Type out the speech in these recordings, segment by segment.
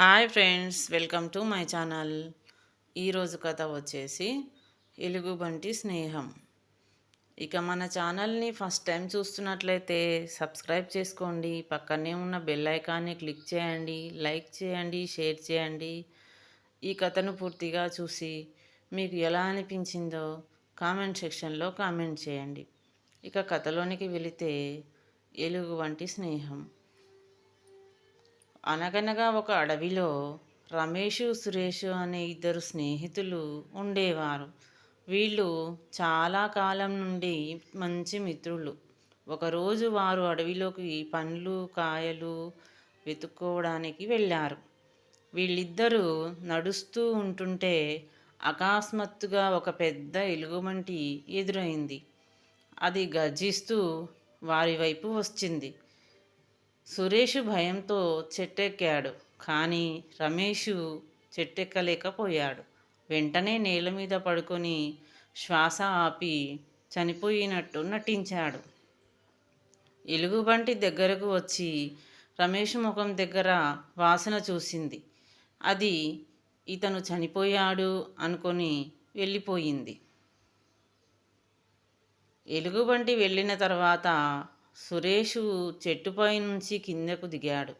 Hi friends welcome to my channel. ఈరోజు కథ వచ్చేసి ఎలుగుబంటి స్నేహం. ఇక మన ఛానల్ని ఫస్ట్ టైం చూస్తున్నట్లయితే సబ్స్క్రైబ్ చేసుకోండి. పక్కనే ఉన్న బెల్ ఐకాన్ని క్లిక్ చేయండి లైక్ చేయండి షేర్ చేయండి. ఈ కథను పూర్తిగా చూసి మీకు ఎలా అనిపించిందో కామెంట్ సెక్షన్లో కామెంట్ చేయండి. ఇక కథలోనికి వెళితే ఎలుగు వంటి స్నేహం. అనగనగా ఒక అడవిలో రమేషు సురేష్ అనే ఇద్దరు స్నేహితులు ఉండేవారు. వీళ్ళు చాలా కాలం నుండి మంచి మిత్రులు. ఒకరోజు వారు అడవిలోకి పండ్లు కాయలు వెతుక్కోవడానికి వెళ్ళారు. వీళ్ళిద్దరూ నడుస్తూ ఉంటుంటే అకస్మాత్తుగా ఒక పెద్ద ఎలుగుబంటి ఎదురైంది. అది గర్జిస్తూ వారి వైపు వచ్చింది. సురేష్ భయంతో చెట్టెక్కాడు. కానీ రమేషు చెట్టెక్కలేకపోయాడు. వెంటనే నేల మీద పడుకొని శ్వాస ఆపి చనిపోయినట్టు నటించాడు. ఎలుగుబంటి దగ్గరకు వచ్చి రమేష్ ముఖం దగ్గర వాసన చూసింది. అది ఇతను చనిపోయాడు అనుకొని వెళ్ళిపోయింది. ఎలుగుబంటి వెళ్ళిన తర్వాత సురేషు చెట్టుపై నుంచి కిందకు దిగాడు.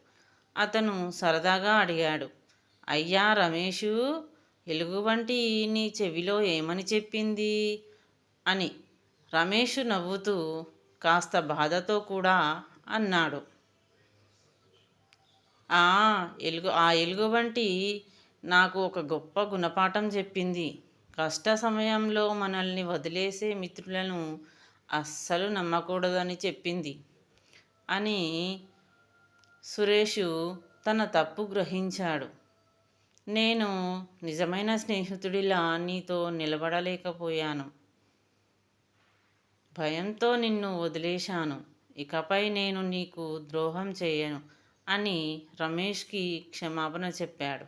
అతను సరదాగా అడిగాడు అయ్యా రమేషు ఎలుగుబంటి నీ చెవిలో ఏమని చెప్పింది? అని. రమేష్ నవ్వుతూ కాస్త బాధతో కూడా అన్నాడు ఆ ఎలుగు ఆ ఎలుగుబంటి నాకు ఒక గొప్ప గుణపాఠం చెప్పింది. కష్ట సమయంలో మనల్ని వదిలేసే మిత్రులను అస్సలు నమ్మకూడదని చెప్పింది. అని సురేషు తన తప్పు గ్రహించాడు. నేను నిజమైన స్నేహితుడిలా నీతో నిలబడలేకపోయాను. భయంతో నిన్ను వదిలేశాను. ఇకపై నేను నీకు ద్రోహం చేయను అని రమేష్కి క్షమాపణ చెప్పాడు.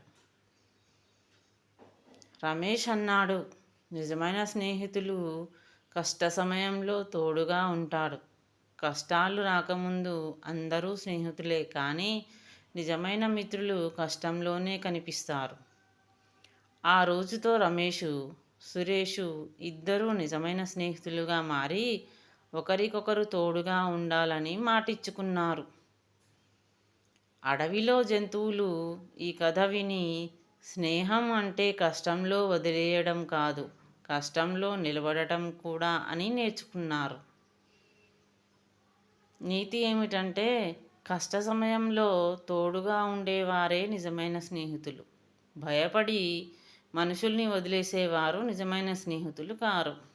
రమేష్ అన్నాడు నిజమైన స్నేహితులు కష్ట సమయంలో తోడుగా ఉంటాడు. కష్టాలు రాకముందు అందరూ స్నేహితులే కానీ నిజమైన మిత్రులు కష్టంలోనే కనిపిస్తారు. ఆ రోజుతో రమేషు సురేషు ఇద్దరూ నిజమైన స్నేహితులుగా మారి ఒకరికొకరు తోడుగా ఉండాలని మాటిచ్చుకున్నారు. అడవిలో జంతువులు ఈ కథ విని స్నేహం అంటే కష్టంలో వదిలేయడం కాదు. కష్టంలో నిలబడటం కూడా అని నేర్చుకున్నారు. నీతి ఏమిటంటే కష్ట సమయంలో తోడుగా ఉండేవారే నిజమైన స్నేహితులు. భయపడి మనుషుల్ని వదిలేసేవారు నిజమైన స్నేహితులు కారు.